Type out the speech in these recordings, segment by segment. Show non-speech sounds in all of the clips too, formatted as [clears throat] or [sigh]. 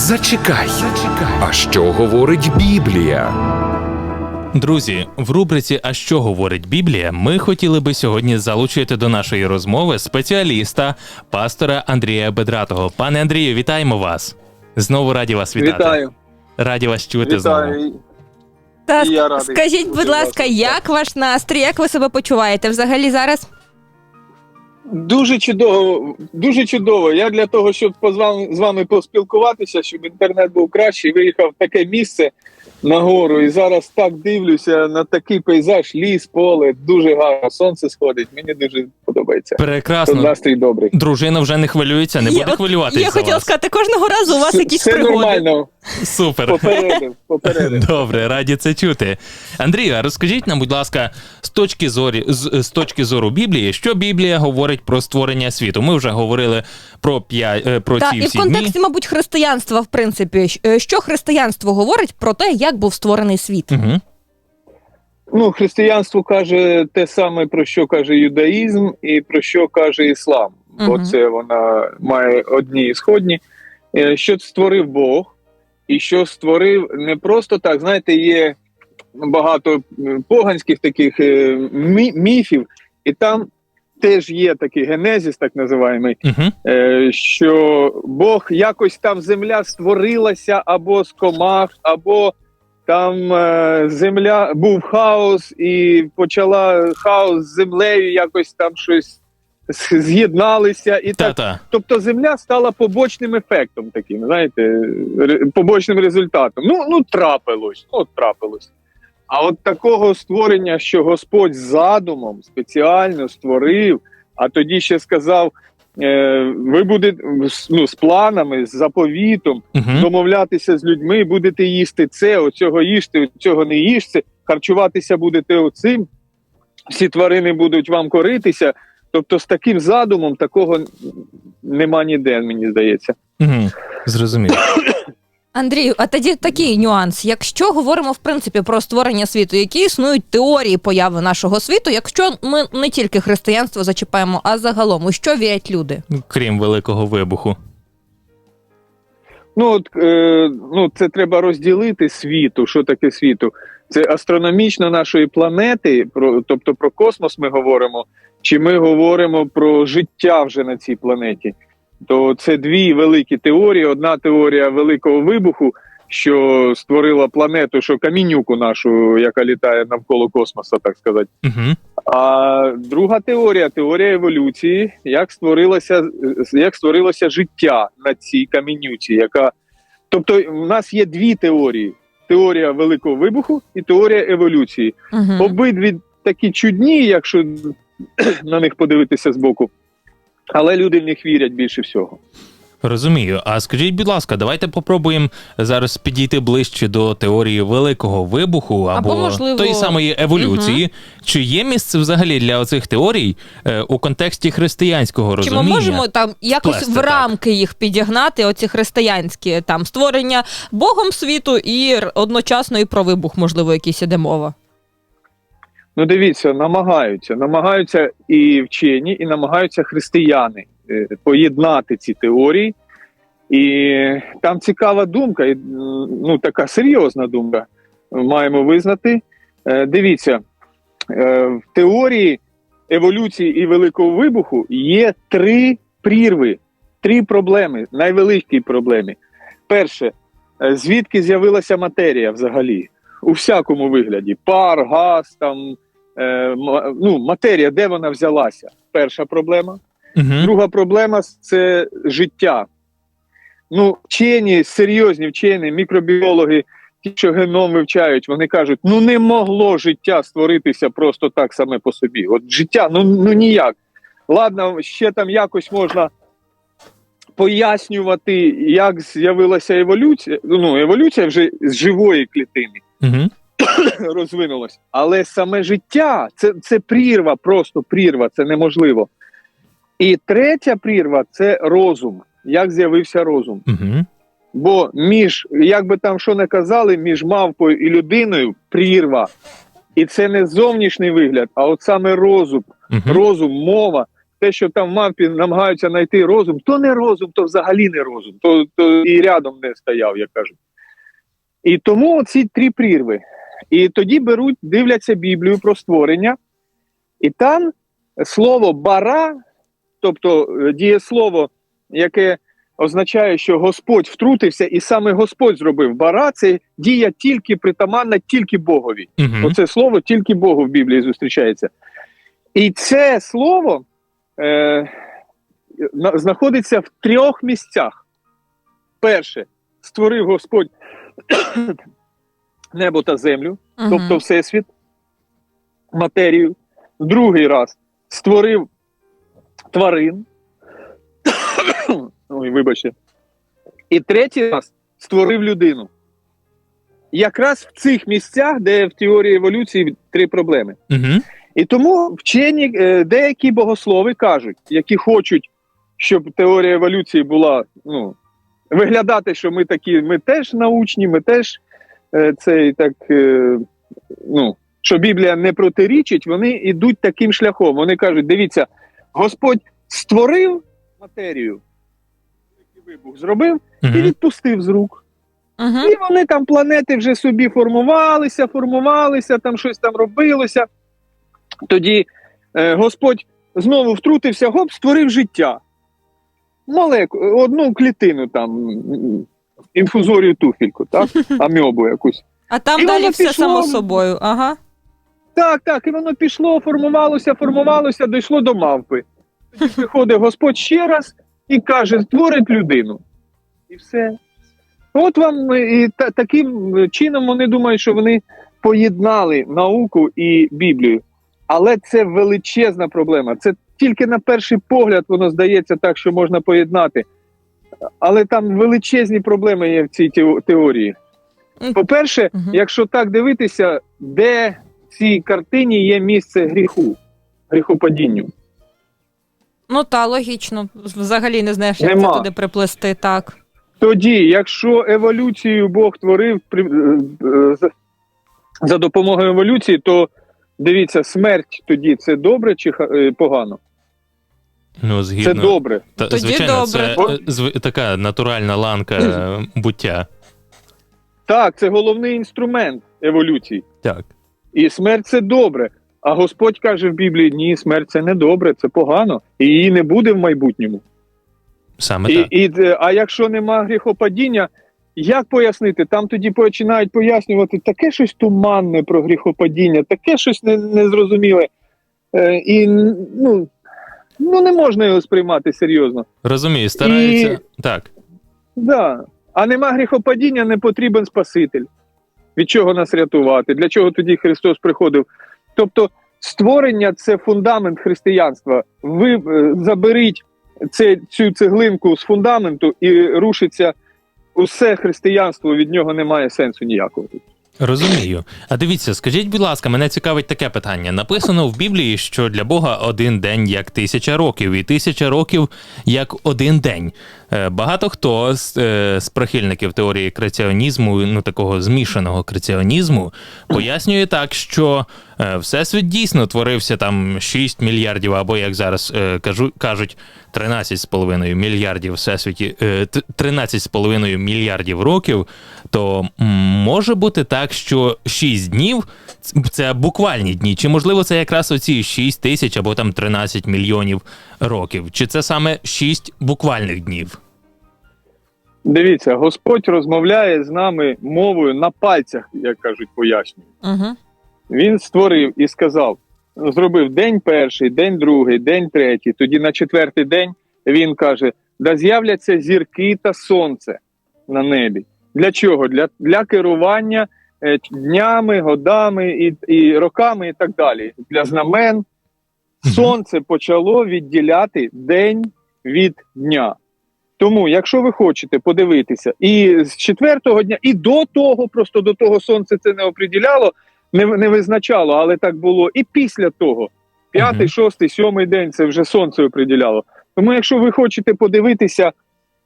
Зачекай. А що говорить Біблія? Друзі, в рубриці А що говорить Біблія? Ми хотіли би сьогодні залучити до нашої розмови спеціаліста, пастора Андрія Бедратого. Пане Андрію, вітаємо вас. Знову раді вас вітати. Вітаю. Раді вас чути знову. Та я радий скажіть, будь ласка, як ваш настрій? Як ви себе почуваєте взагалі зараз? Дуже чудово, дуже чудово. Я для того, щоб з вами поспілкуватися, щоб інтернет був кращий, виїхав в таке місце на гору. І зараз так дивлюся на такий пейзаж, ліс, поле, дуже гарно. Сонце сходить. Мені дуже подобається. Тут настрій добрий. Дружина вже не хвилюється, не Я буде хвилюватися. Я хотіла сказати, кожного разу у вас Все- якісь все пригоди. нормально. Супер. Попередив, попередив. Добре, раді це чути. Андрію, а розкажіть нам, будь ласка, з точки зорі з, з точки зору Біблії, що Біблія говорить про створення світу? Ми вже говорили про п'ять е, про ці і в контексті, дні. мабуть, християнства, в принципі, е, що християнство говорить про те, як був створений світ? Угу. Ну, християнство каже те саме, про що каже юдаїзм, і про що каже іслам. Бо це вона має одні і сходні. Е, Що створив Бог, і що створив не просто так. Знаєте, є багато поганських таких е, мі- міфів, і там теж є такий генезіс, так називаємий, Угу. е, що Бог якось там земля створилася або з комах, або там е, земля був хаос, і почала хаос з землею, якось там щось з'єдналися, і так. Та-та. Тобто земля стала побочним ефектом таким, знаєте, побочним результатом. Ну, ну трапилось, ну трапилось. А от такого створення, що Господь задумом спеціально створив, а тоді ще сказав: ви будете ну, з планами, з заповітом Угу. домовлятися з людьми, будете їсти це, оцього їжте, цього не їжте, харчуватися будете оцим, всі тварини будуть вам коритися. Тобто, з таким задумом такого нема ніде, мені здається. Угу. Зрозумів. Андрію, а тоді такий нюанс. Якщо говоримо в принципі про створення світу, які існують теорії появи нашого світу, якщо ми не тільки християнство зачіпаємо, а загалом, у що вірять люди? Крім великого вибуху. Ну от е, ну це треба розділити світу. Що таке світу? Це астрономічно нашої планети, про тобто про космос ми говоримо, чи ми говоримо про життя вже на цій планеті. То це дві великі теорії. Одна теорія великого вибуху, що створила планету, що камінюку нашу, яка літає навколо космоса, так сказати. Угу. А друга теорія теорія еволюції, як створилося, як створилося життя на цій камінюці, яка тобто, в нас є дві теорії: теорія великого вибуху і теорія еволюції. Угу. Обидві такі чудні, якщо на них подивитися збоку, але люди в них вірять більше всього. Розумію. А скажіть, будь ласка, давайте попробуємо зараз підійти ближче до теорії великого вибуху або, Або, можливо- тої самої еволюції. Чи є місце взагалі для оцих теорій е, у контексті християнського Чи ми можемо там якось Вплести, в так. рамки їх підігнати, оці християнські там створення Богом світу і одночасно і про вибух, можливо, якийсь іде мова. Ну, дивіться, намагаються. Намагаються і вчені, і намагаються християни е, поєднати ці теорії. І там цікава думка, і, ну така серйозна думка. Маємо визнати. Е, Дивіться, е, в теорії еволюції і великого вибуху є три прірви, три проблеми, найвеликі проблеми. Перше, звідки з'явилася матерія взагалі? У всякому вигляді: пар, газ, там е, ну, матерія, де вона взялася? Перша проблема. Угу. Друга проблема це життя. Ну, вчені, серйозні вчені, мікробіологи, ті, що геном вивчають, вони кажуть: ну не могло життя створитися просто так саме по собі. От життя, ну, ну ніяк. Ладно, ще там якось можна пояснювати, як з'явилася еволюція. Ну, еволюція вже з живої клітини Угу. [coughs] розвинулось. Але саме життя це, це прірва, просто прірва, це неможливо. І третя прірва це розум. Як з'явився розум? Угу. Бо між, як би там що не казали, між мавпою і людиною прірва. І це не зовнішній вигляд, а от саме розум, Угу. розум, мова. те, що там в мавпі намагаються знайти розум, то не розум, то взагалі не розум, то, то і рядом не стояв, як кажуть. І тому ці три прірви. І тоді беруть, дивляться Біблію про створення, і там слово бара, тобто е, дієслово, яке означає, що Господь втрутився, і саме Господь зробив бара, це дія тільки притаманна тільки Богові. Угу. Оце слово тільки Богу в Біблії зустрічається. І це слово е, знаходиться в трьох місцях. Перше, створив Господь небо та землю, Мгм. тобто Всесвіт, матерію. Другий раз створив тварин. [coughs] Ой, вибачте. І третій раз створив людину. Якраз в цих місцях, де в теорії еволюції три проблеми. Угу. І тому вчені, е, деякі богослови кажуть, які хочуть, щоб теорія еволюції була ну, виглядати, що ми такі, ми теж научні, ми теж е, цей так, е, ну, що Біблія не протирічить, вони йдуть таким шляхом. Вони кажуть: дивіться, Господь створив матерію, вибух зробив і Угу. відпустив з рук. Мгм. І вони там планети вже собі формувалися, формувалися, там щось там робилося. Тоді е, Господь знову втрутився, гоп, створив життя. Маленьку, одну клітину там, інфузорію туфельку, так? [laughs] Амебу якусь. А там І далі все пішло. само собою. Ага. Так, так, і воно пішло, формувалося, формувалося, дійшло до мавпи. Тоді приходить Господь ще раз і каже: створить людину. І все. От вам е, і та, таким чином вони думають, що вони поєднали науку і Біблію. Але це величезна проблема. Це тільки на перший погляд воно здається так, що можна поєднати. Але там величезні проблеми є в цій теорії. По-перше, якщо так дивитися, де в цій картині є місце гріху, гріхопадінню. Ну та логічно. Взагалі не знаєш, як Нема. це туди приплести. Так. Тоді, якщо еволюцію Бог творив е, за, за допомогою еволюції, то дивіться, смерть тоді це добре чи е, погано? Ну, Це добре. Та, Тоді звичайно, добре. е, зв- така натуральна ланка [clears throat] буття. Так, це головний інструмент еволюції. Так. І смерть це добре. А Господь каже в Біблії: ні, смерть це не добре, це погано, і її не буде в майбутньому. Саме І, так. і, а якщо нема гріхопадіння, як пояснити? Там тоді починають пояснювати таке щось туманне про гріхопадіння, таке щось не- незрозуміле. Е, і ну, ну не можна його сприймати серйозно. Розумію, стараються. Так. Да. А нема гріхопадіння, не потрібен Спаситель. Від чого нас рятувати? Для чого тоді Христос приходив? Тобто, створення це фундамент християнства. Ви е, заберіть це, цю цеглинку з фундаменту і рушиться усе християнство, від нього немає сенсу ніякого. Розумію. А дивіться, скажіть, будь ласка, мене цікавить таке питання. Написано в Біблії, що для Бога один день як тисяча років, і тисяча років як один день. Е, Багато хто з, е, з прихильників теорії креаціонізму, ну такого змішаного креаціонізму, пояснює так, що е, всесвіт дійсно творився там 6 мільярдів, або як зараз кажу, кажуть, 13,5 мільярдів всесвіті, е, т- 13,5 мільярдів років, то може бути так, що 6 днів це буквальні дні, чи можливо це якраз оці 6 тисяч або там 13 мільйонів років, чи це саме 6 буквальних днів? Дивіться, Господь розмовляє з нами мовою на пальцях, як кажуть, пояснюють. Угу. Він створив і сказав: зробив день перший, день другий, день третій. Тоді на четвертий день він каже: да з'являться зірки та сонце на небі. Для чого? Для, для керування е, днями, годами і, і роками, і так далі. Для знамен сонце почало відділяти день від дня. Тому, якщо ви хочете подивитися, і з четвертого дня, і до того, просто до того сонце це не оприділяло, не, не визначало, але так було. І після того, п'ятий, шостий, сьомий день це вже сонце оприділяло. Тому, якщо ви хочете подивитися,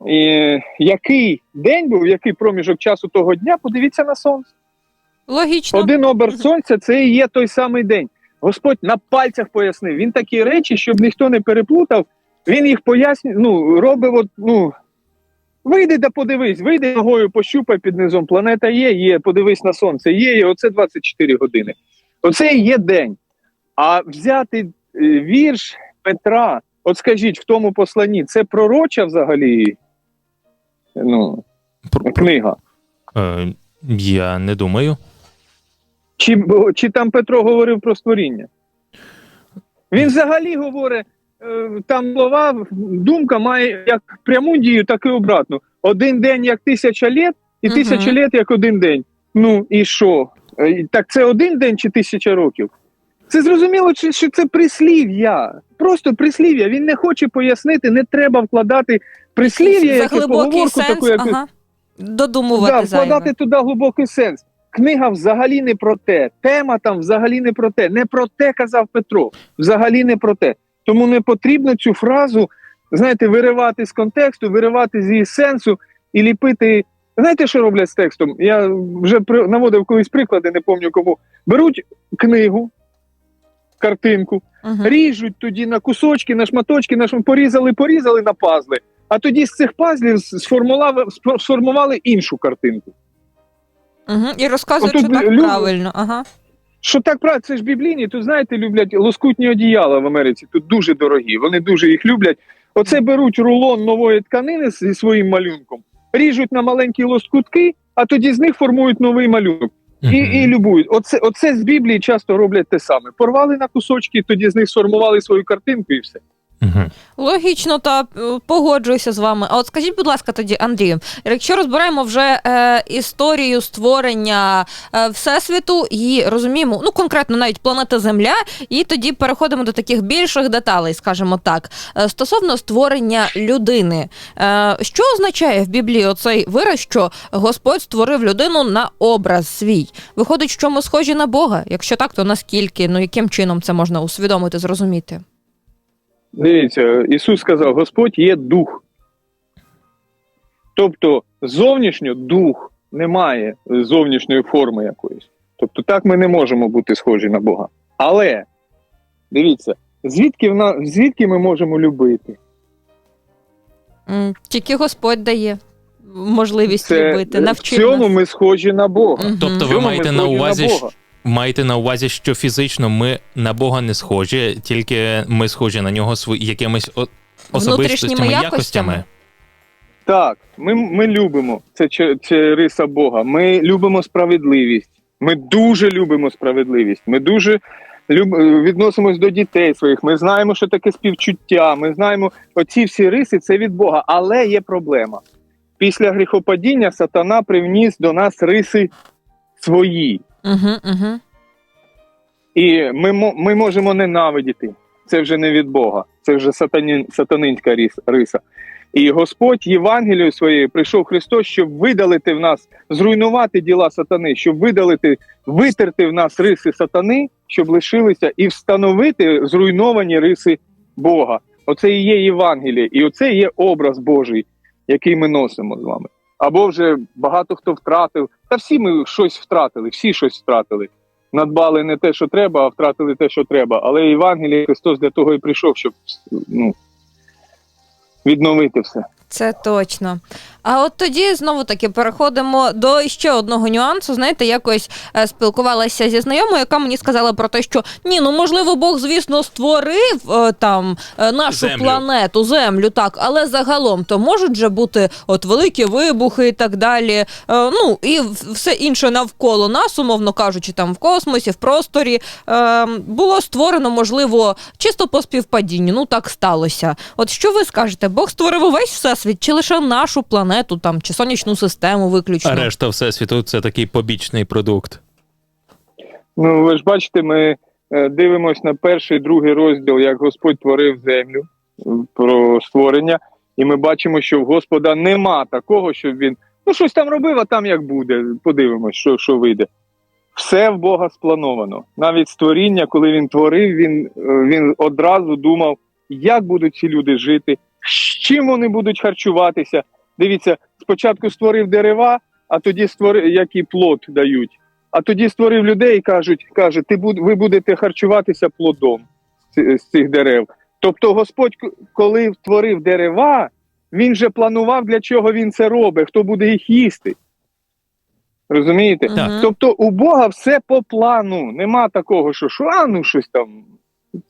е, який день був, який проміжок часу того дня, подивіться на сонце. Логічно. Один оберт сонця це і є той самий день. Господь на пальцях пояснив. Він такі речі, щоб ніхто не переплутав, він їх пояснює, ну, робив, от, ну, вийди да подивись, вийди ногою, пощупай під низом. Планета є, є, подивись на сонце, є, є, оце 24 години. Оце і є день. А взяти е, вірш Петра, от скажіть, в тому посланні, це пророча взагалі ну, книга? Е, я не думаю. Чи, чи там Петро говорив про створіння? Він взагалі говорить, там слова, думка має як пряму дію, так і обратну. Один день як тисяча літ, і Мгм. тисяча літ як один день. Ну і що? Е, Так це один день чи тисяча років? Це зрозуміло, що це прислів'я. Просто прислів'я. Він не хоче пояснити, не треба вкладати прислів'я, яке поговорку сенс, таку, яку ага. Додумувати да, вкладати туди глибокий сенс. Книга взагалі не про те. Тема там взагалі не про те. Не про те казав Петро. Взагалі не про те. Тому не потрібно цю фразу, знаєте, виривати з контексту, виривати з її сенсу і ліпити. Знаєте, що роблять з текстом? Я вже наводив колись приклади, не пам'ятаю кому. Беруть книгу, картинку, Мгм. ріжуть тоді на кусочки, на шматочки, на шм... порізали, порізали на пазли. А тоді з цих пазлів сформували, сформували іншу картинку. Мгм. І розказують, що так люди- правильно. Ага. Що так правда, це ж біблійні, тут знаєте, люблять лоскутні одіяла в Америці. Тут дуже дорогі. Вони дуже їх люблять. Оце беруть рулон нової тканини зі своїм малюнком, ріжуть на маленькі лоскутки, а тоді з них формують новий малюнок. І, і любують. Оце, оце з Біблії часто роблять те саме. Порвали на кусочки, тоді з них сформували свою картинку і все. Логічно, та е, погоджуюся з вами. А от скажіть, будь ласка, тоді, Андрію, якщо розбираємо вже е, історію створення е, всесвіту і розуміємо, ну конкретно навіть планета Земля, і тоді переходимо до таких більших деталей, скажімо так, Е, стосовно створення людини. Е, що означає в Біблії оцей вираз, що Господь створив людину на образ свій? Виходить, що ми схожі на Бога. Якщо так, то наскільки? Ну яким чином це можна усвідомити, зрозуміти? Дивіться, Ісус сказав: Господь є дух. Тобто зовнішньо дух немає зовнішньої форми якоїсь. Тобто так ми не можемо бути схожі на Бога. Але дивіться, звідки, в на... звідки ми можемо любити? Тільки Господь дає можливість Це, любити, в навчив цьому нас. ми схожі на Бога. Тобто ви маєте ми на схожі увазі, Бога. Маєте на увазі, що фізично ми на Бога не схожі, тільки ми схожі на нього свої якимись особистостями, якостями. якостями? Так, ми, ми любимо це, це, це риса Бога. Ми любимо справедливість. Ми дуже любимо справедливість. Ми дуже люб, відносимось до дітей своїх. Ми знаємо, що таке співчуття. Ми знаємо оці всі риси це від Бога. Але є проблема. Після гріхопадіння сатана привніс до нас риси свої. Угу, угу. І ми, ми можемо ненавидіти. Це вже не від Бога, це вже сатані, сатанинська риса. І Господь Євангелію своєю прийшов Христос, щоб видалити в нас, зруйнувати діла сатани, щоб видалити, витерти в нас риси сатани, щоб лишилися, і встановити зруйновані риси Бога. Оце і є Євангеліє, і оце є образ Божий, який ми носимо з вами. Або вже багато хто втратив. Та всі ми щось втратили, всі щось втратили надбали не те, що треба, а втратили те, що треба. Але Євангеліє Христос для того і прийшов, щоб ну, відновити все. Це точно. А от тоді знову таки переходимо до ще одного нюансу. Знаєте, якось е, спілкувалася зі знайомою, яка мені сказала про те, що ні, ну можливо, Бог, звісно, створив е, там е, нашу Землю. планету, землю, так, але загалом то можуть же бути от великі вибухи і так далі. Ну і все інше навколо нас, умовно кажучи, там в космосі, в просторі було створено, можливо, чисто по співпадінню. Ну так сталося. От що ви скажете? Бог створив увесь всесвіт, чи лише нашу планету там, чи сонячну систему виключно? А решта всесвіту це такий побічний продукт. Ну, ви ж бачите, ми е, дивимося на перший другий розділ, як Господь творив землю про створення, і ми бачимо, що в Господа нема такого, щоб він ну щось там робив, а там як буде. Подивимось, що, що вийде. Все в Бога сплановано. Навіть створіння, коли він творив, він, е, він одразу думав, як будуть ці люди жити, з чим вони будуть харчуватися. Дивіться, спочатку створив дерева, а тоді створив, які плод дають. а тоді створив людей і кажуть, каже, ти буд, ви будете харчуватися плодом з цих дерев. Тобто Господь, коли створив дерева, він вже планував, для чого він це робить, хто буде їх їсти. Розумієте? Так. Тобто у Бога все по плану. Нема такого, що, що а ну щось там.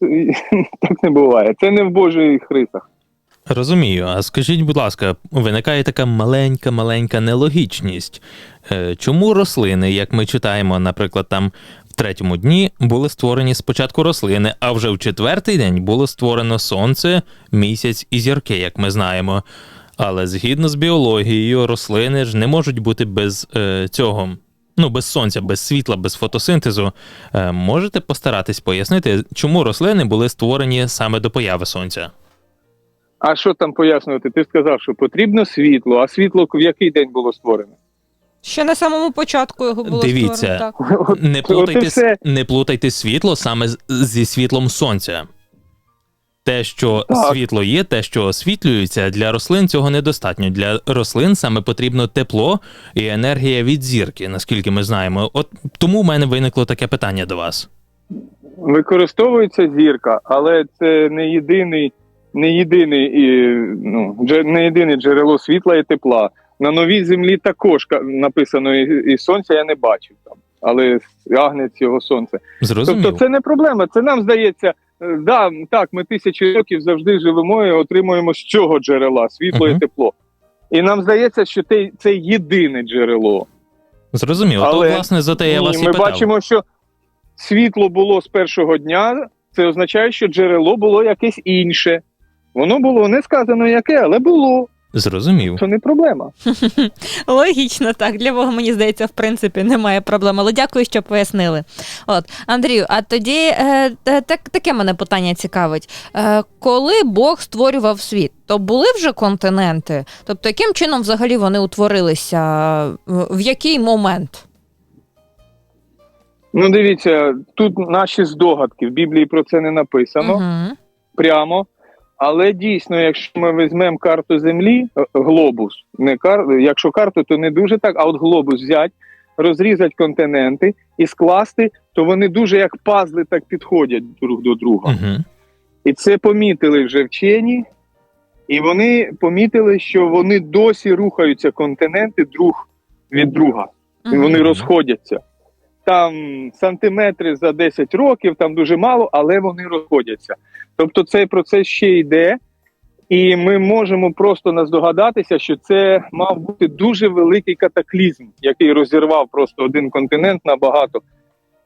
[laughs] Так не буває. Це не в Божих рисах. Розумію. А скажіть, будь ласка, виникає така маленька, маленька нелогічність. Е, Чому рослини, як ми читаємо, наприклад, там в третьому дні були створені спочатку рослини, а вже в четвертий день було створено сонце, місяць і зірки, як ми знаємо. Але згідно з біологією, рослини ж не можуть бути без е, цього. Ну, без сонця, без світла, без фотосинтезу. Е, можете постаратись пояснити, чому рослини були створені саме до появи сонця? А що там пояснювати? Ти сказав, що потрібно світло, а світло в який день було створене? Ще на самому початку його було Дивіться. створено. Так. Не плутайте, все. не плутайте світло саме зі світлом сонця. Те, що Так. світло є, те, що освітлюється, для рослин цього недостатньо. Для рослин саме потрібно тепло і енергія від зірки, наскільки ми знаємо. От тому в мене виникло таке питання до вас. Використовується зірка, але це не єдиний, не єдиний, і, ну, не єдине джерело світла і тепла. На новій землі також написано і, і сонця я не бачив там, але агнець його сонце. Зрозумів. Тобто це не проблема. Це нам здається, е, да, так, ми тисячі років завжди живемо і отримуємо з цього джерела світло Мгм. і тепло. І нам здається, що те- це єдине джерело. Зрозумів. Але То, власне, за те я Ні, вас і ми питав. бачимо, що світло було з першого дня. Це означає, що джерело було якесь інше. Воно було не сказано яке, але було. Зрозумів. Це не проблема. [laughs] Логічно, так. Для Бога, мені здається, в принципі, немає проблем. Але дякую, що пояснили. От, Андрію, а тоді е, та- так, таке мене питання цікавить. Е, коли Бог створював світ, то були вже континенти? Тобто, яким чином взагалі вони утворилися? В в який момент? Ну, дивіться, тут наші здогадки. В Біблії про це не написано Угу. прямо. Але дійсно, якщо ми візьмемо карту Землі, е, глобус, не кар... якщо карту, то не дуже так, а от глобус взяти, розрізати континенти і скласти, то вони дуже як пазли так підходять друг до друга. Угу. І це помітили вже вчені, і вони помітили, що вони досі рухаються континенти друг від друга. І вони розходяться. Там сантиметри за 10 років, там дуже мало, але вони розходяться. Тобто цей процес ще йде, і ми можемо просто наздогадатися, що це мав бути дуже великий катаклізм, який розірвав просто один континент на багато.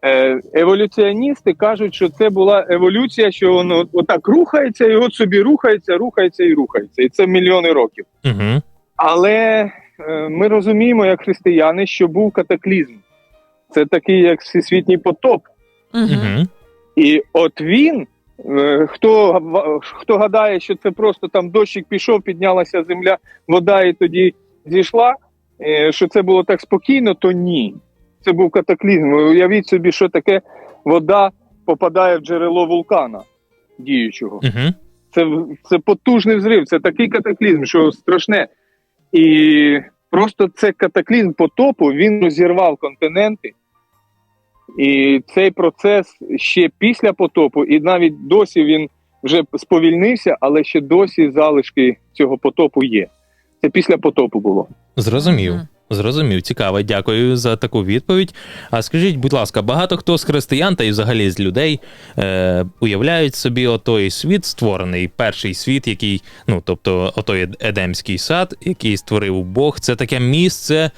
Е, еволюціоністи кажуть, що це була еволюція, що воно отак рухається, і от собі рухається, рухається і рухається. І це мільйони років. Угу. Але е, ми розуміємо, як християни, що був катаклізм. Це такий, як всесвітній потоп. Угу. І от він, хто, хто гадає, що це просто там дощик пішов, піднялася земля, вода і тоді зійшла, е, що це було так спокійно, то ні. Це був катаклізм. Уявіть собі, що таке вода попадає в джерело вулкана діючого. Угу. Це, це потужний взрив, це такий катаклізм, що страшне. І просто це катаклізм потопу, він розірвав континенти. І цей процес ще після потопу, і навіть досі він вже сповільнився, але ще досі залишки цього потопу є. Це після потопу було. Зрозумів. Зрозумів, цікаво, дякую за таку відповідь. А скажіть, будь ласка, багато хто з християн та й взагалі з людей е, уявляють собі отой світ створений, перший світ, який, ну тобто, отой Едемський сад, який створив Бог, це таке місце,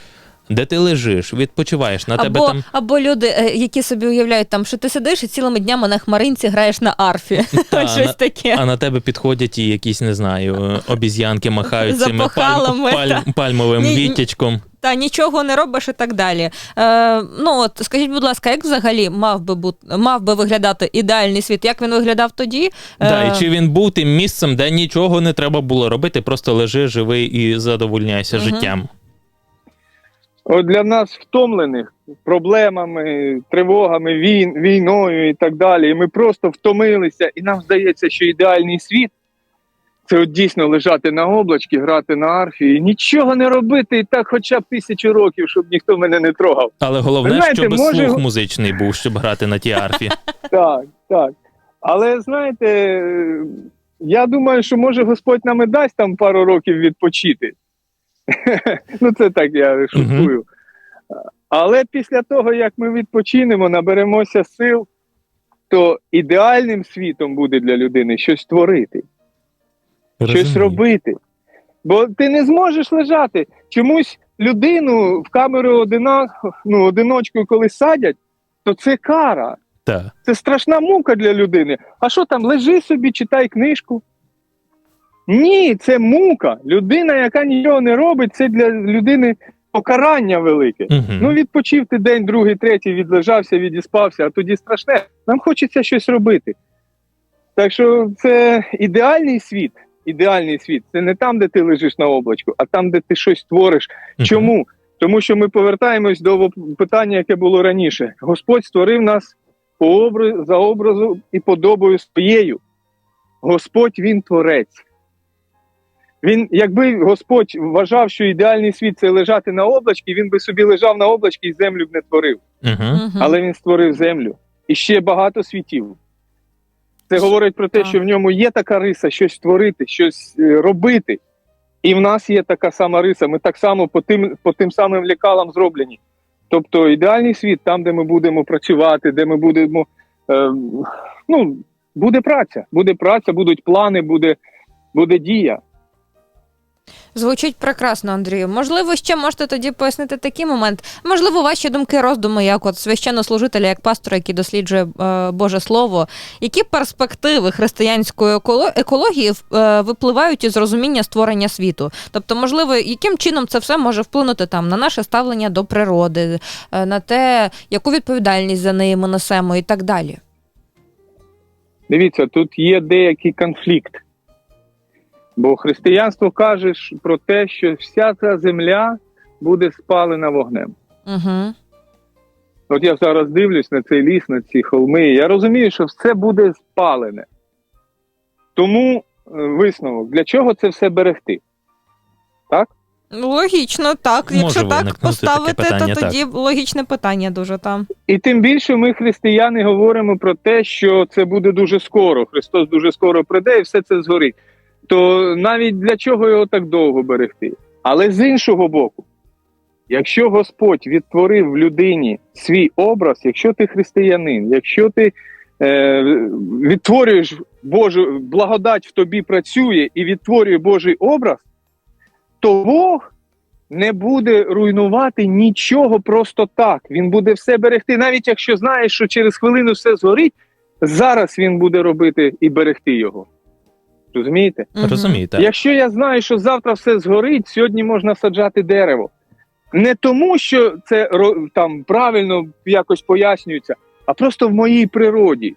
де ти лежиш, відпочиваєш на тебе там. або люди, е, які собі уявляють, там, що ти сидиш і цілими днями на хмаринці граєш на арфі. Та, [laughs] Щось на- таке. А на тебе підходять і якісь, не знаю, е, обіз'янки махають цими пальм, Запахалами, пальм- пальмовим Ні, віттячком. Та нічого не робиш і так далі. Е, ну от скажіть, будь ласка, як взагалі мав би бути мав би виглядати ідеальний світ? Як він виглядав тоді? Да, Е, і чи він був тим місцем, де нічого не треба було робити, просто лежи, живи і задовольняйся Мгм. життям. От для нас втомлених проблемами, тривогами, війн, війною і так далі. І ми просто втомилися, і нам здається, що ідеальний світ Це от дійсно лежати на облачці, грати на арфі, і нічого не робити, і так хоча б тисячу років, щоб ніхто мене не трогав. Але головне, знаєте, щоб може- слух музичний був, щоб грати на тій арфі. [laughs] Так, так. Але знаєте, я думаю, що може Господь нам і дасть там пару років відпочити. Ну, це так я шуткую. Але після того, як ми відпочинемо, наберемося сил, то ідеальним світом буде для людини щось творити, щось робити. Бо ти не зможеш лежати. Чомусь людину в камеру одина, ну, одиночкою, коли садять, то це кара. Так. Це страшна мука для людини. А що там, лежи собі, читай книжку. Ні, це мука. Людина, яка нічого не робить, це для людини покарання велике. Мгм. Ну, відпочив ти день, другий, третій, відлежався, відіспався, а тоді страшне. Нам хочеться щось робити. Так що це ідеальний світ. Ідеальний світ. Це не там, де ти лежиш на облачку, а там, де ти щось твориш. Мгм. Чому? Тому що ми повертаємось до питання, яке було раніше. Господь створив нас по образу, за образу і подобою своєю. Господь він творець. Він, якби Господь вважав, що ідеальний світ це лежати на облачці, він би собі лежав на облачці і землю б не творив. Мгм. Але він створив землю і ще багато світів. Це говорить про те, що в ньому є така риса, щось творити, щось е, робити. І в нас є така сама риса. Ми так само по тим, по тим самим лікалам зроблені. Тобто ідеальний світ, там, де ми будемо працювати, де ми будемо. Е, ну, буде праця, буде праця, будуть плани, буде, буде дія. Звучить прекрасно, Андрію. Можливо, ще можете тоді пояснити такий момент. Можливо, ваші думки, роздуми, як от священнослужителя, як пастора, який досліджує е, Боже Слово. Які перспективи християнської еколо- екології е, випливають із розуміння створення світу? Тобто, можливо, яким чином це все може вплинути там на наше ставлення до природи, е, на те, яку відповідальність за неї ми несемо, і так далі. Дивіться, тут є деякий конфлікт. Бо християнство каже про те, що вся ця земля буде спалена вогнем. Угу. От я зараз дивлюсь на цей ліс, на ці холми. Я розумію, що все буде спалене. Тому е, висновок, для чого це все берегти? Так? Ну, Логічно, так. Може Якщо так поставити, питання, то тоді логічне питання дуже там. І тим більше ми, християни, говоримо про те, що це буде дуже скоро. Христос дуже скоро прийде і все це згорить. То навіть для чого його так довго берегти? Але з іншого боку, якщо Господь відтворив в людині свій образ, якщо ти християнин, якщо ти е, відтворюєш Божу благодать в тобі працює і відтворює Божий образ, то Бог не буде руйнувати нічого просто так. Він буде все берегти, навіть якщо знає, що через хвилину все згорить, зараз він буде робити і берегти його. Розумієте? Так. Якщо я знаю, що завтра все згорить, сьогодні можна саджати дерево. Не тому, що це там правильно якось пояснюється, а просто в моїй природі.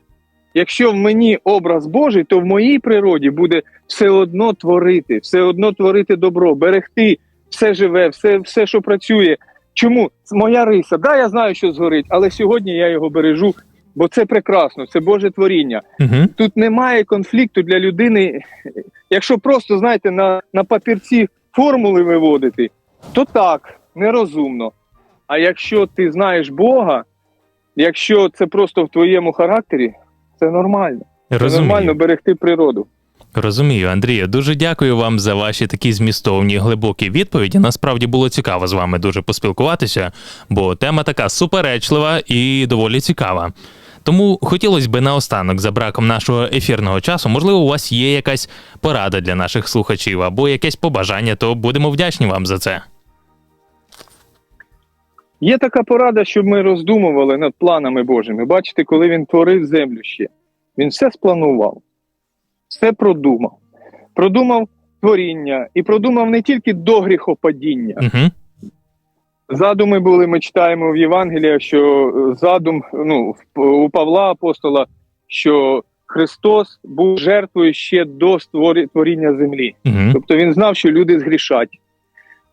Якщо в мені образ Божий, то в моїй природі буде все одно творити, все одно творити добро, берегти все живе, все, все що працює. Чому? Моя риса. Да, я знаю, що згорить, але сьогодні я його бережу, бо це прекрасно, це Боже творіння Угу. тут немає конфлікту для людини. Якщо просто знаєте на, на папірці формули виводити, то так, нерозумно. А якщо ти знаєш Бога, якщо це просто в твоєму характері, це нормально. Це Розумію. нормально берегти природу. Розумію, Андрію. Дуже дякую вам за ваші такі змістовні глибокі відповіді. Насправді було цікаво з вами дуже поспілкуватися, бо тема така суперечлива і доволі цікава. Тому хотілося б наостанок, за браком нашого ефірного часу, можливо, у вас є якась порада для наших слухачів або якесь побажання, то будемо вдячні вам за це. Є така порада, щоб ми роздумували над планами Божими. Бачите, коли він творив землю ще, він все спланував, все продумав. Продумав творіння і продумав не тільки до гріхопадіння. Угу. Задуми були, ми читаємо в Євангелії, що е, задум ну, у Павла апостола, що Христос був жертвою ще до створі- творіння землі. Угу. Тобто він знав, що люди згрішать.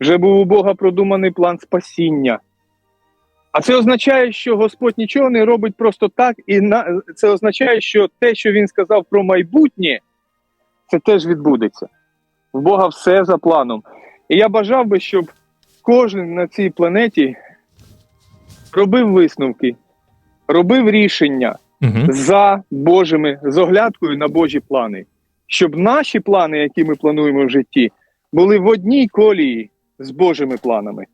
Вже був у Бога продуманий план спасіння. А це означає, що Господь нічого не робить просто так, і на... це означає, що те, що він сказав про майбутнє, це теж відбудеться. В Бога все за планом. І я бажав би, щоб кожен на цій планеті робив висновки, робив рішення Угу. за Божими, з оглядкою на Божі плани, щоб наші плани, які ми плануємо в житті, були в одній колії з Божими планами.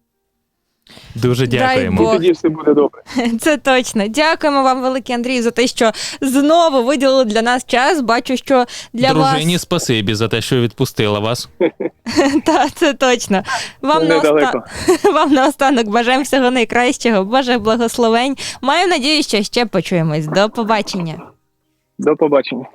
Дуже дякуємо. І Бог. тоді все буде добре. [laughs] Це точно. Дякуємо вам, великий Андрій, за те, що знову виділили для нас час. Бачу, що для Дружині вас спасибі за те, що відпустила вас. [laughs] та це точно. Вам на Недалеко. [laughs] вам наостанок бажаємо всього найкращого, Боже благословень. Маю надію, що ще почуємось. До побачення. До побачення.